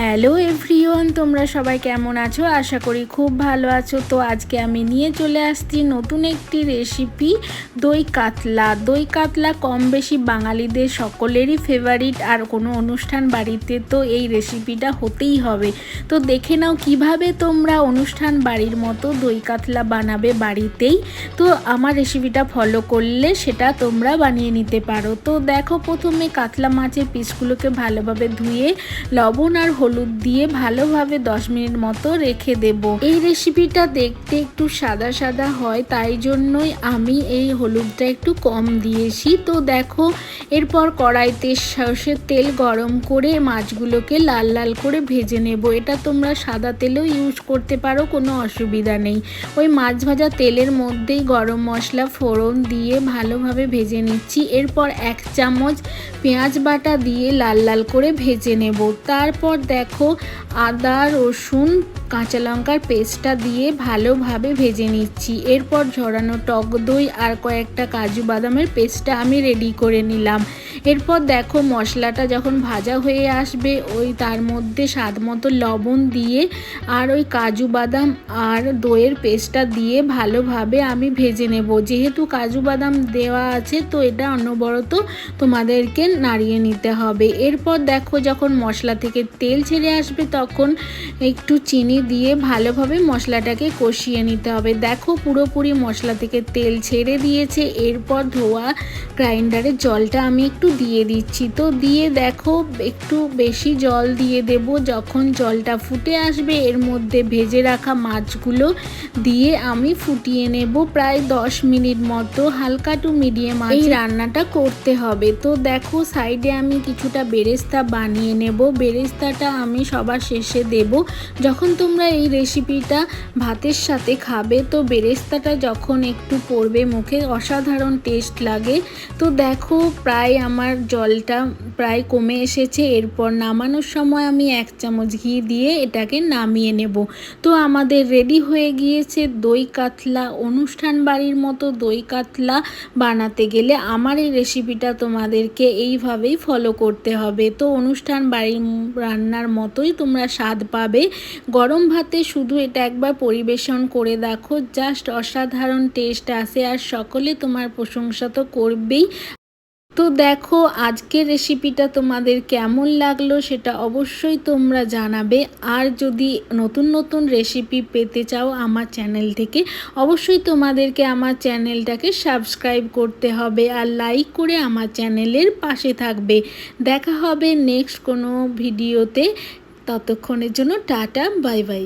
Hello everyone, তোমরা সবাই কেমন আছো? আশা করি খুব ভালো আছো। তো আজকে আমি নিয়ে চলে আসছি নতুন একটি রেসিপি দই কাতলা। দই কাতলা কম বেশি বাঙালিদের সকলেরই ফেভারিট আর কোনো অনুষ্ঠান বাড়িতে তো এই রেসিপিটা হতেই হবে। তো দেখে নাও কীভাবে তোমরা অনুষ্ঠান বাড়ির মতো দই কাতলা বানাবে বাড়িতেই। তো আমার রেসিপিটা ফলো করলে সেটা তোমরা বানিয়ে নিতে পারো। তো দেখো প্রথমে কাতলা মাছের পিসগুলোকে ভালোভাবে ধুয়ে লবণ আর হলুদ দিয়ে ভালোভাবে 10 মিনিট মতো রেখে দেব। এই রেসিপিটা দেখতে একটু সাদা সাদা হয়, তাই জন্যই আমি এই হলুদটা একটু কম দিয়েছি। তো দেখো, এরপর কড়াইতে সর্ষের তেল গরম করে মাছগুলোকে লাল লাল করে ভেজে নেব। এটা তোমরা সাদা তেলেও ইউজ করতে পারো, কোনো অসুবিধা নেই। ওই মাছ ভাজা তেলের মধ্যেই গরম মশলা, ফোড়ন দিয়ে ভালোভাবে ভেজে নিচ্ছি। এরপর এক চামচ পেঁয়াজ বাটা দিয়ে লাল লাল করে ভেজে নেব। তারপর দেখো আদা, রসুন, কাঁচা লঙ্কার পেস্টটা দিয়ে ভালোভাবে ভেজে নিচ্ছি। এরপর ঝরানো টক দই আর কয়েকটা কাজু বাদামের পেস্টটা আমি রেডি করে নিলাম। এরপর দেখো, মশলাটা যখন ভাজা হয়ে আসবে, ওই তার মধ্যে স্বাদ মতো লবণ দিয়ে আর ওই কাজু বাদাম আর দইয়ের পেস্টটা দিয়ে ভালোভাবে আমি ভেজে নেব। যেহেতু কাজু বাদাম দেওয়া আছে, তো এটা অনবরত তোমাদেরকে নাড়িয়ে নিতে হবে। এরপর দেখো, যখন মশলা থেকে তেল ছেড়ে আসবে তখন একটু চিনি দিয়ে ভালোভাবে মশলাটাকে কষিয়ে নিতে হবে। দেখো পুরোপুরি মশলা থেকে তেল ছেড়ে দিয়েছে। এরপর ধোয়া গ্রাইন্ডারের জলটা আমি একটু দিয়ে দিচ্ছি। তো দিয়ে দেখো একটু বেশি জল দিয়ে দেব। যখন জলটা ফুটে আসবে, এর মধ্যে ভেজে রাখা মাছগুলো দিয়ে আমি ফুটিয়ে নেব প্রায় দশ মিনিট মতো, হালকা টু মিডিয়াম এই রান্নাটা করতে হবে। তো দেখো সাইডে আমি কিছুটা বেরেস্তা বানিয়ে নেব। বেরেস্তাটা আমি সবার শেষে দেব। যখন তোমরা এই রেসিপিটা ভাতের সাথে খাবে, তো বেরেস্তাটা যখন একটু পড়বে মুখে, অসাধারণ টেস্ট লাগে। তো দেখো, প্রায় আমার জলটা প্রায় কমে এসেছে। এরপর নামানোর সময় আমি এক চামচ ঘি দিয়ে এটাকে নামিয়ে নেব। তো আমাদের রেডি হয়ে গিয়েছে দই কাতলা। অনুষ্ঠান বাড়ির মতো দই কাতলা বানাতে গেলে আমার এই রেসিপিটা তোমাদেরকে এইভাবেই ফলো করতে হবে। তো অনুষ্ঠান বাড়ির রান্নার মতোই তোমরা স্বাদ পাবে। গরম ভাতে শুধু এটা একবার পরিবেশন করে দেখো। জাস্ট অসাধারণ টেস্ট আসে আর সকলে তোমার প্রশংসা তো করবেই। তো দেখো, আজকের রেসিপিটা তোমাদের কেমন লাগল সেটা অবশ্যই তোমরা জানাবে। আর যদি নতুন নতুন রেসিপি পেতে চাও আমার চ্যানেল থেকে, অবশ্যই তোমাদেরকে আমার চ্যানেলটাকে সাবস্ক্রাইব করতে হবে আর লাইক করে আমার চ্যানেলের পাশে থাকবে। দেখা হবে নেক্সট কোনো ভিডিওতে ততক্ষণের জন্য টাটা বাই বাই